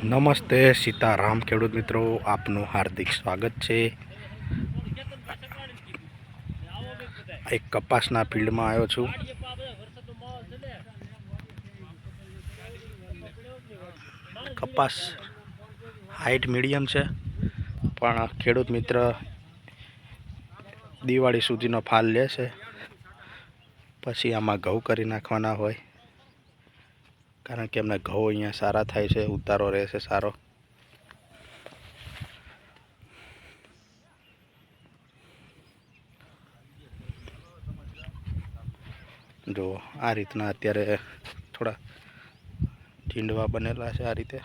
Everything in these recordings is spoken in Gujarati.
નમસ્તે, સીતારામ ખેડૂત મિત્રો. આપનું હાર્દિક સ્વાગત છે. એક કપાસના ફિલ્ડમાં આવ્યો છું. કપાસ હાઈટ મીડિયમ છે, પણ ખેડૂત મિત્ર દિવાળી સુધીનો ફાલ લે છે. પછી આમાં ઘઉં કરી નાખવાના હોય. કારણ કે એમને ઘઉં અહીંયા સારા થાય છે, ઉતારો રહેશે સારો. જો, આ રીતના અત્યારે થોડા ઢીંડવા બનેલા છે આ રીતે.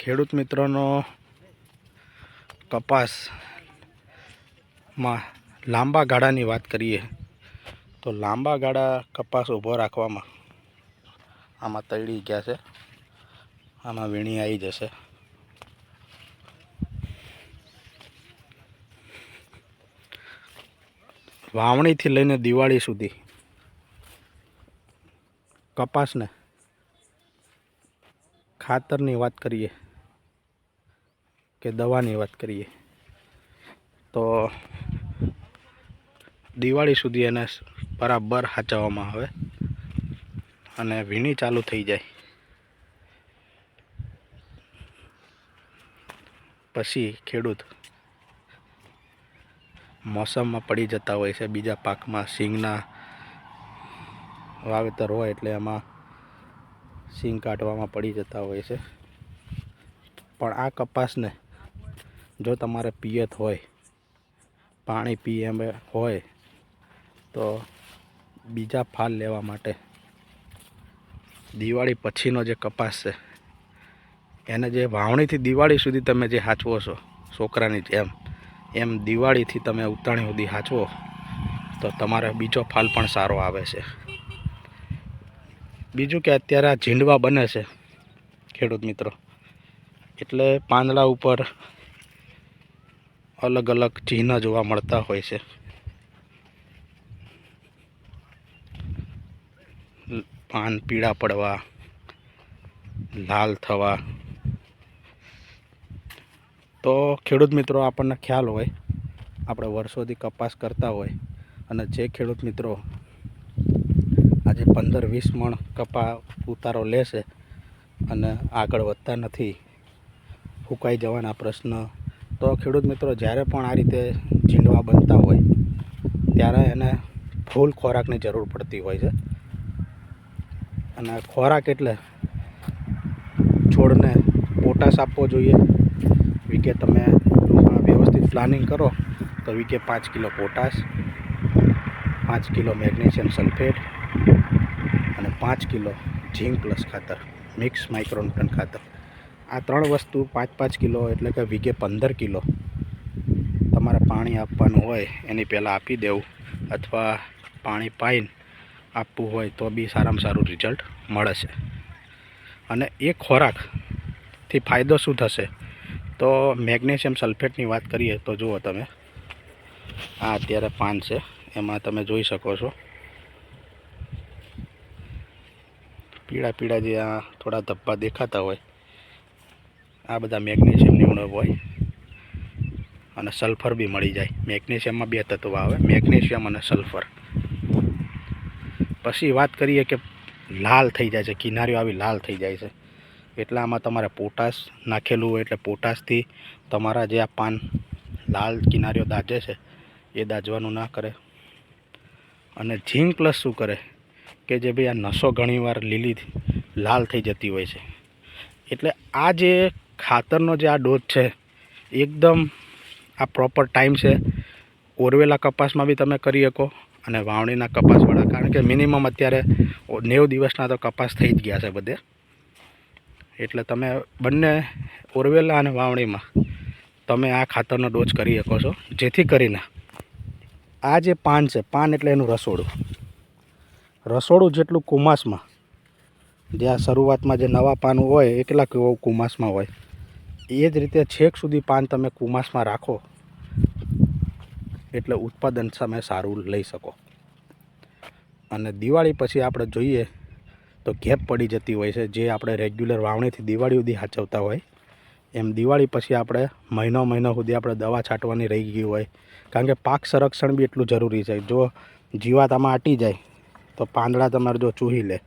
ખેડૂત મિત્રોનો કપાસમાં લાંબા ગાળાની વાત કરીએ, તો લાંબા ગાળા કપાસ ઊભો રાખવામાં આમાં તળી ગયા છે. આમાં વીણી આવી જશે. વાવણીથી લઈને દિવાળી સુધી કપાસને ખાતરની વાત કરીએ કે દવાની વાત કરીએ. તો દિવાળી સુધી એને બરાબર સાચવવામાં આવે અને વીણી ચાલુ થઈ જાય. પછી ખેડૂત મોસમમાં પડી જતા હોય છે. બીજા પાકમાં સિંગના વાવેતર હોય એટલે એમાં સિંગ કાઢવામાં પડી જતા હોય છે. પણ આ કપાસને જો તમારે પિયત હોય, પાણી પીએ એમ હોય, તો બીજા ફાલ લેવા માટે. દિવાળી પછીનો જે કપાસ છે, એને જે વાવણીથી દિવાળી સુધી તમે જે હાચવો છો, છોકરાની જેમ, એમ દિવાળીથી તમે ઉત્તાણી સુધી હાચવો, તો તમારે બીજો ફાલ પણ સારો આવે છે. બીજું કે અત્યારે આ ઝીંડવા બને છે, ખેડૂત મિત્રો, એટલે પાંદડા ઉપર અલગ અલગ ચિહ્ન જોવા મળતા હોય છે. પાન પીળા પડવા, લાલ થવા. તો ખેડૂત મિત્રો, આપણને ખ્યાલ હોય, આપણે વર્ષોથી કપાસ કરતા હોય, અને જે ખેડૂત મિત્રો આજે પંદર, વીસ મણ કપા ઉતારો લેશે અને આગળ વધતા નથી, ફૂંકાઈ જવાના પ્રશ્ન તો ખેડૂત મિત્રો, જ્યારે પણ આ રીતે ઝીંડવા બનતા હોય, ત્યારે એને ફૂલ ખોરાકની જરૂર પડતી હોય છે. અને ખોરાક એટલે છોડને પોટાશ આપવો જોઈએ. વીકે તમે વ્યવસ્થિત પ્લાનિંગ કરો, તો વીકે પાંચ કિલો પોટાશ, પાંચ કિલો મેગ્નેશિયમ સલ્ફેટ અને પાંચ કિલો ઝીંક પ્લસ ખાતર, મિક્સ માઇક્રોન્યુટ્રન ખાતર. આ ત્રણ વસ્તુ પાંચ પાંચ કિલો એટલે કે વીઘે પંદર કિલો તમારે પાણી આપવાનું હોય એની પહેલાં આપી દેવું અથવા પાણી પાઈને આપવું હોય તો બી સારામાં સારું રિઝલ્ટ મળે છે. અને એ ખોરાકથી ફાયદો શું થશે? તો મેગ્નેશિયમ સલ્ફેટની વાત કરીએ તો જુઓ તમે, આ અત્યારે પાન છે, એમાં તમે જોઈ શકો છો. પીળા પીળા જે આ થોડા ધબ્બા દેખાતા હોય આ બધા મેગ્નેશિયમની ઉણપ હોય. અને સલ્ફર બી મળી જાય. મેગ્નેશિયમમાં બે તત્વો આવે, મેગ્નેશિયમ અને સલ્ફર. પછી વાત કરીએ કે લાલ થઈ જાય છે. કિનારીઓ આવી લાલ થઈ જાય છે. એટલે આમાં તમારે પોટાશ નાખેલું હોય એટલે પોટાશથી તમારા જે આ પાન લાલ કિનારીઓ દાજે છે, એ દાજવાનું ના કરે. અને ઝીંક પ્લસ શું કરે? કે જે ભાઈ આ નસો ઘણીવાર લીલી લાલ થઈ જતી હોય છે. એટલે આ જે ખાતરનો જે આ ડોઝ છે, એકદમ આ પ્રોપર ટાઈમ છે. ઓરવેલા કપાસમાં બી તમે કરી શકો અને વાવણીના કપાસવાળા, કારણ કે મિનિમમ અત્યારે નેવું દિવસના તો કપાસ થઈ જ ગયા છે બધે. એટલે તમે બંને ઓરવેલા અને વાવણીમાં તમે આ ખાતરનો ડોઝ કરી શકો છો. જેથી કરીને આ જે પાન છે, પાન એટલે એનું રસોડું. રસોડું જેટલું કુમાસમાં, જે આ શરૂઆતમાં જે નવા પાન હોય એટલા કુમાસમાં હોય. એ જ રીતે છેક સુધી પાન તમે કુમાસમાં રાખો, એટલે ઉત્પાદન તમે સારું લઈ શકો. અને દિવાળી પછી આપણે જોઈએ તો ગેપ પડી જતી હોય છે, જે આપણે રેગ્યુલર વાવણીથી દિવાળી સુધી સાચવતા હોય. એમ દિવાળી પછી આપણે મહિનો મહિનો સુધી આપણે દવા છાંટવાની રહી ગઈ હોય. કારણ કે પાક સંરક્ષણ બી એટલું જરૂરી છે. જો જીવાત આમાં આટી જાય, તો પાંદડા તમારે જો ચૂહી લે,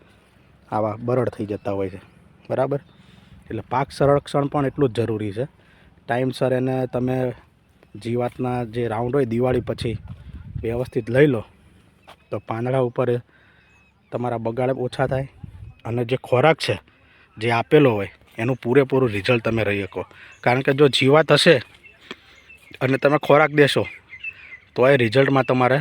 આવા બરડ થઈ જતા હોય છે. બરાબર? એટલે પાક સંરક્ષણ પણ એટલું જ જરૂરી છે. ટાઈમસર એને તમે જીવાતના જે રાઉન્ડ હોય, દિવાળી પછી વ્યવસ્થિત લઈ લો. તો પાંદડા ઉપર તમારા બગાડ ઓછા થાય અને જે ખોરાક છે, જે આપેલો હોય, એનું પૂરેપૂરું રિઝલ્ટ તમે રહી શકો. કારણ કે જો જીવાત હશે અને તમે ખોરાક દેશો, તો એ રિઝલ્ટમાં તમારે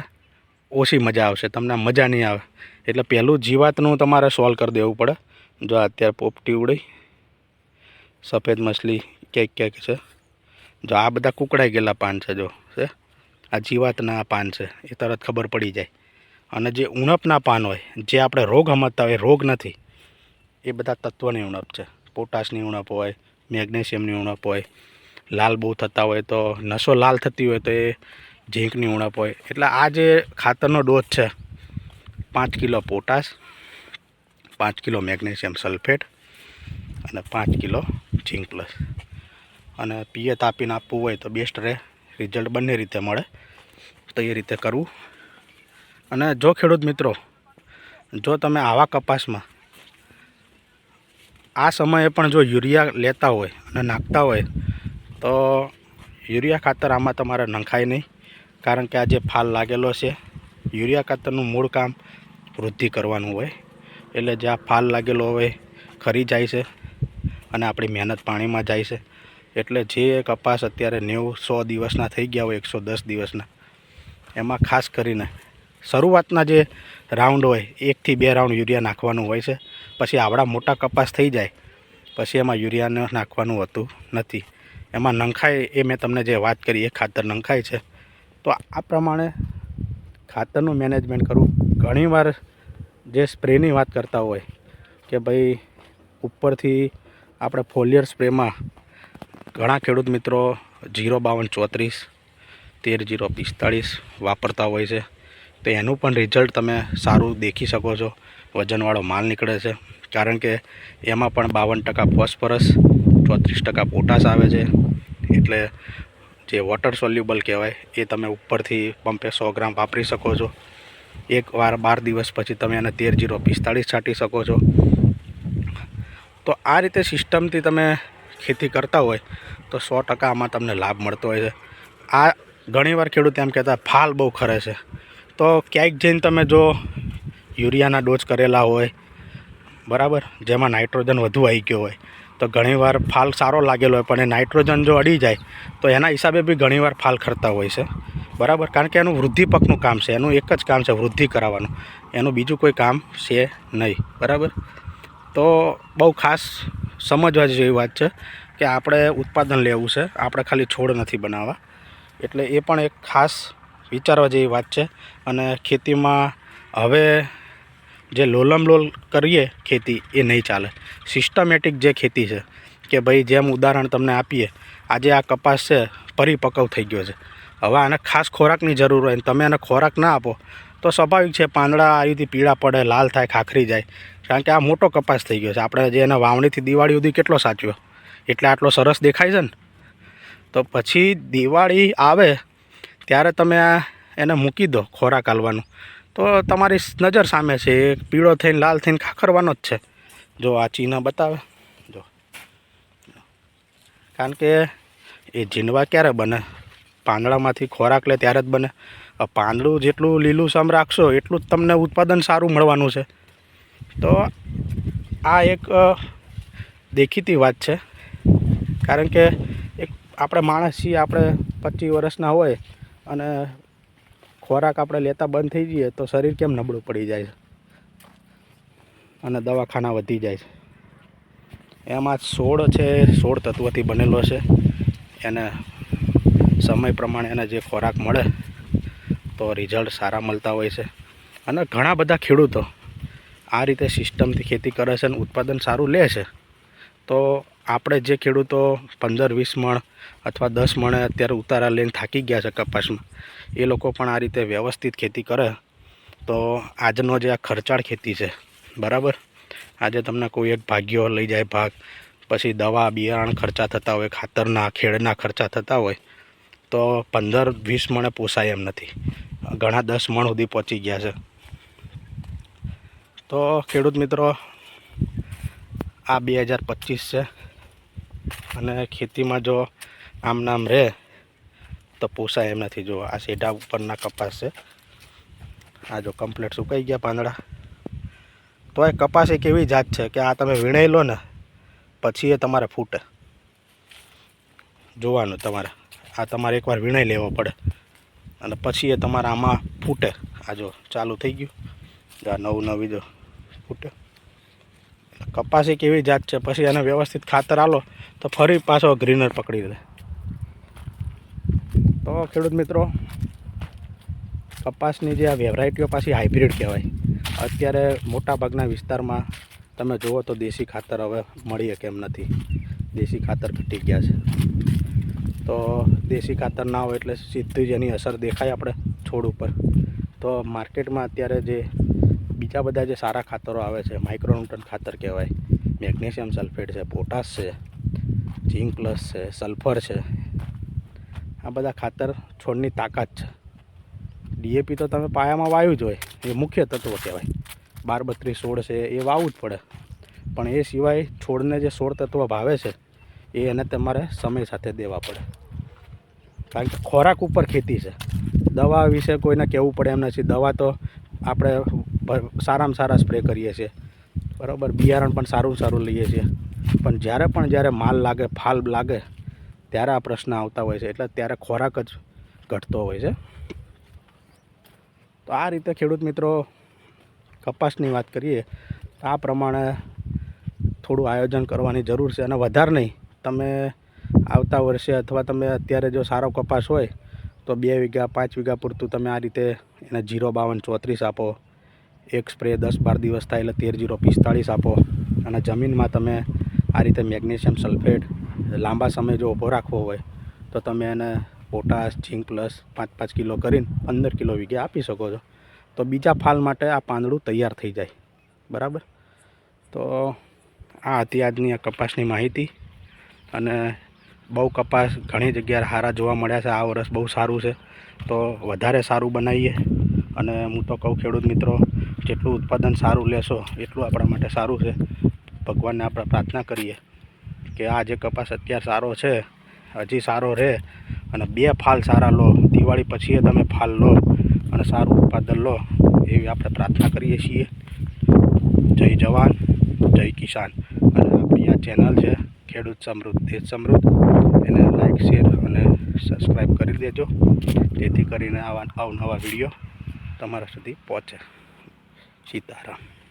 ઓછી મજા આવશે. તમને મજા નહીં આવે. એટલે પહેલું જીવાતનું તમારે સોલ્વ કરી દેવું પડે. જો અત્યારે પોપટી ઉડી સફેદ મછલી ક્યાંક ક્યાંક છે. જો આ બધા કુકડાઈ ગયેલા પાન છે જો, છે? આ જીવાતના પાન છે, એ તરત ખબર પડી જાય. અને જે ઉણપના પાન હોય, જે આપણે રોગ સમજતા હોય રોગ નથી. એ બધા તત્વની ઉણપ છે. પોટાશની ઉણપ હોય, મેગ્નેશિયમની ઉણપ હોય, લાલ બહુ થતા હોય તો, નસો લાલ થતી હોય તો એ ઝીંકની ઉણપ હોય. એટલે આ જે ખાતરનો ડોઝ છે, પાંચ કિલો પોટાશ, પાંચ કિલો મેગ્નેશિયમ સલ્ફેટ અને પાંચ કિલો ઝીંક પ્લસ અને પિયત આપીને આપવું હોય તો બેસ્ટ રહે. રિઝલ્ટ બંને રીતે મળે. તો એ રીતે કરવું. અને જો ખેડૂત મિત્રો, જો તમે આવા કપાસમાં આ સમયે પણ જો યુરિયા લેતા હોય અને નાખતા હોય, તો યુરિયા ખાતર આમાં તમારે નંખાય નહીં. કારણ કે આ જે ફાલ લાગેલો છે, યુરિયા ખાતરનું મૂળ કામ વૃદ્ધિ કરવાનું હોય. એટલે જે આ ફાલ લાગેલો હોય, ખરી જાય છે. અને આપણી મહેનત પાણીમાં જાય છે. એટલે જે કપાસ અત્યારે નેવું સો દિવસના થઈ ગયા હોય, એકસો દસ દિવસના. એમાં ખાસ કરીને શરૂઆતના જે રાઉન્ડ હોય, એકથી બે રાઉન્ડ યુરિયા નાખવાનું હોય છે. પછી આવડા મોટા કપાસ થઈ જાય, પછી એમાં યુરિયાને નાખવાનું હોતું નથી. એમાં નંખાય એ મેં તમને જે વાત કરી, એ ખાતર નંખાય છે. તો આ પ્રમાણે ખાતરનું મેનેજમેન્ટ કરવું ઘણીવાર જે સ્પ્રેની વાત કરતા હોય કે ભાઈ ઉપરથી આપણે ફોલિયર સ્પ્રેમાં ઘણા ખેડૂત મિત્રો જીરો બાવન ચોત્રીસ, તેર જીરો પિસ્તાળીસ વાપરતા હોય છે. તો એનું પણ રિઝલ્ટ તમે સારું દેખી શકો છો. વજનવાળો માલ નીકળે છે. કારણ કે એમાં પણ બાવન ટકા ફોસ્ફરસ, ચોત્રીસ ટકા પોટાશ આવે છે. એટલે જે વોટર સોલ્યુબલ કહેવાય, એ તમે ઉપરથી પંપે સો ગ્રામ વાપરી શકો છો. એક વાર બાર દિવસ પછી તમે એને તેર જીરો પિસ્તાળીસ છાંટી શકો છો. તો આ રીતે સિસ્ટમથી તમે ખેતી કરતા હોય તો સો ટકા આમાં તમને લાભ મળતો હોય છે. આ ઘણીવાર ખેડૂત એમ કહેતા, ફાલ બહુ ખરે છે. તો ક્યાંક જઈને તમે જો યુરિયાના ડોઝ કરેલા હોય, બરાબર, જેમાં નાઇટ્રોજન વધુ આવી ગયો હોય, તો ઘણીવાર ફાલ સારો લાગેલો હોય, પણ એ નાઇટ્રોજન જો અડી જાય, તો એના હિસાબે બી ઘણીવાર ફાલ ખરતા હોય છે. બરાબર, કારણ કે એનું વૃદ્ધિપકનું કામ છે, એનું એક જ કામ છે વૃદ્ધિ કરાવવાનું. એનું બીજું કોઈ કામ છે નહીં. બરાબર? તો બહુ ખાસ સમજવા જેવી વાત છે કે આપણે ઉત્પાદન લેવું છે. આપણે ખાલી છોડ નથી બનાવવા. એટલે એ પણ એક ખાસ વિચારવા જેવી વાત છે. અને ખેતીમાં હવે જે લોલમ લોલ કરીએ ખેતી, એ નહીં ચાલે. સિસ્ટમેટિક જે ખેતી છે કે ભાઈ જેમ ઉદાહરણ તમને આપીએ, આજે આ કપાસ છે પરિપક્વ થઈ ગયો છે. હવે આને ખાસ ખોરાકની જરૂર હોય તમે એને ખોરાક ના આપો તો સ્વાભાવિક છે, પાંદડા આવી રીતે પીળા પડે, લાલ થાય, ખાખરી જાય. કારણ કે આ મોટો કપાસ થઈ ગયો છે. આપણે જે એને વાવણીથી દિવાળી સુધી કેટલો સાચવ્યો? એટલે આટલો સરસ દેખાય છે ને? તો પછી દિવાળી આવે, ત્યારે તમે આ એને મૂકી દો ખોરાક હાલવાનું. તો તમારી નજર સામે છે એ પીળો થઈને, લાલ થઈને ખાખરવાનો જ છે. જો આ ચીના બતાવે. જો. કારણ કે એ જીંડવા ક્યારે બને? પાંદડામાંથી ખોરાક લે ત્યારે જ બને. પાંદડું જેટલું લીલું સમ રાખશો, એટલું જ તમને ઉત્પાદન સારું મળવાનું છે. તો આ એક દેખીતી વાત છે. કારણ કે એક આપણે માણસ છીએ, આપણે પચીસ વર્ષના હોય અને ખોરાક આપણે લેતા બંધ થઈ જઈએ, તો શરીર કેમ નબળું પડી જાય છે? અને દવાખાના વધી જાય છે. એમાં સોળ છે, સોળ તત્વથી બનેલો છે. એને સમય પ્રમાણે એને જે ખોરાક મળે, તો રિઝલ્ટ સારા મળતા હોય છે. અને ઘણા બધા ખેડૂતો આ રીતે સિસ્ટમથી ખેતી કરે છે અને ઉત્પાદન સારું લે છે. તો આપણે જે ખેડૂતો પંદર, વીસ મણ અથવા દસ મણે અત્યારે ઉતારા લઈને થાકી ગયા છે કપાસમાં, એ લોકો પણ આ રીતે વ્યવસ્થિત ખેતી કરે. તો આજનો જે આ ખર્ચાળ ખેતી છે, બરાબર? આજે તમને કોઈ એક ભાગ્યો લઈ જાય ભાગ, પછી દવા, બિયારણ ખર્ચા થતા હોય, ખાતરના, ખેડના ખર્ચા થતા હોય તો પંદર, વીસ મણે પોસાય એમ નથી. ઘણા દસ મણ સુધી પહોંચી ગયા છે. તો ખેડૂત મિત્રો, આ બે હજાર પચીસ છે. અને ખેતીમાં જો આમ નામ રહે, તો પોસાય એમ નથી. જો આ સેઢા ઉપરના કપાસ છે. આ જો કમ્પ્લેટ સુકાઈ ગયા પાંદડા. તો એ કપાસ એક એવી જાત છે કે આ તમે વીણાઈ લો ને, પછી એ તમારે ફૂટે. જોવાનું તમારે. આ તમારે એકવાર વીણાઈ લેવો પડે. અને પછી એ તમારા આમાં ફૂટે. આ જો ચાલુ થઈ ગયું. આ નવું નવી જો ફૂટે. કપાસ એક એવી જાત છે? પછી એને વ્યવસ્થિત ખાતર આલો તો ફરી પાછો ગ્રીનર પકડી લે. તો ખેડૂત મિત્રો, કપાસની જે આ વેરાયટીઓ પાછી હાઇબ્રિડ કહેવાય. અત્યારે મોટાભાગના વિસ્તારમાં તમે જુઓ તો દેશી ખાતર હવે મળીએ કેમ નથી. દેશી ખાતર ઘટી ગયા છે. તો દેશી ખાતર ના હોય એટલે સીધી જ એની અસર દેખાય આપણે છોડ ઉપર. તો માર્કેટમાં અત્યારે જે બીજા બધા જે સારા ખાતરો આવે છે માઇક્રોન્યુટન ખાતર કહેવાય, મેગ્નેશિયમ સલ્ફેટ છે, પોટાશ છે ઝીંક પ્લસ છે સલ્ફર છે, આ બધા ખાતર છોડની તાકાત છે. ડીએપી તો તમે પાયામાં વાયું જ હોય, એ મુખ્ય તત્વ કહેવાય. બાર બત્રીસ સોળ છે, એ વાવવું જ પડે. પણ એ સિવાય છોડને જે સોળ તત્વ ભાવે છે એ એને તમારે સમય સાથે દેવા પડે. કારણ કે ખોરાક ઉપર ખેતી છે. દવા વિશે કોઈને કહેવું પડે એમ નથી. દવા તો આપણે સારામાં સારા સ્પ્રે કરીએ છીએ. બરાબર? બિયારણ પણ સારું સારું લઈએ છીએ. પણ જ્યારે પણ જ્યારે માલ લાગે, ફાલ લાગે, ત્યારે આ પ્રશ્ન આવતા હોય છે. એટલે ત્યારે ખોરાક જ ઘટતો હોય છે. તો આ રીતે ખેડૂત મિત્રો કપાસની વાત કરીએ આ પ્રમાણે થોડું આયોજન કરવાની જરૂર છે અને વધારે નહીં તમે આવતા વર્ષે અથવા તમે અત્યારે જો સારો કપાસ હોય, તો બે વીઘા, પાંચ વીઘા પૂરતું તમે આ રીતે એને જીરો બાવન ચોત્રીસ આપો. એક સ્પ્રે દસ બાર દિવસ થાય એટલે તેર જીરો પિસ્તાળીસ આપો. અને જમીનમાં તમે આ રીતે મેગ્નેશિયમ સલ્ફેટ લાંબા સમય જો ઊભો રાખવો હોય, તો તમે એને પોટાશ, ઝીંક પ્લસ પાંચ પાંચ કિલો કરીને પંદર કિલો વીઘે આપી શકો છો. તો બીજા ફાલ માટે આ પાંદડું તૈયાર થઈ જાય. બરાબર? તો આ હતી આજની આ કપાસની માહિતી. અને બહુ કપાસ ઘણી જગ્યાએ સારા જોવા મળ્યા છે. આ વર્ષ બહુ સારું છે. તો વધારે સારું બનાવીએ. અને હું તો કહું ખેડૂત મિત્રો, જેટલું ઉત્પાદન સારું લેશો, એટલું આપણા માટે સારું છે. ભગવાનને આપણે પ્રાર્થના કરીએ કે આ જે કપાસ અત્યારે સારો છે, હજી સારો રહે અને બે ફાલ સારા લો. દિવાળી પછી તમે ફાલ લો અને સારું ઉત્પાદન લો એવી આપણે પ્રાર્થના કરીએ છીએ. જય જવાન, જય કિસાન. અને આપણી આ ચેનલ છે ખેડૂત સમૃદ્ધ, દેશ સમૃદ્ધ. એને લાઈક શેર અને સબસ્ક્રાઈબ કરી દેજો. જેથી કરીને આવા અવનવા વીડિયો તમારા સુધી પહોંચે. સીતારામ.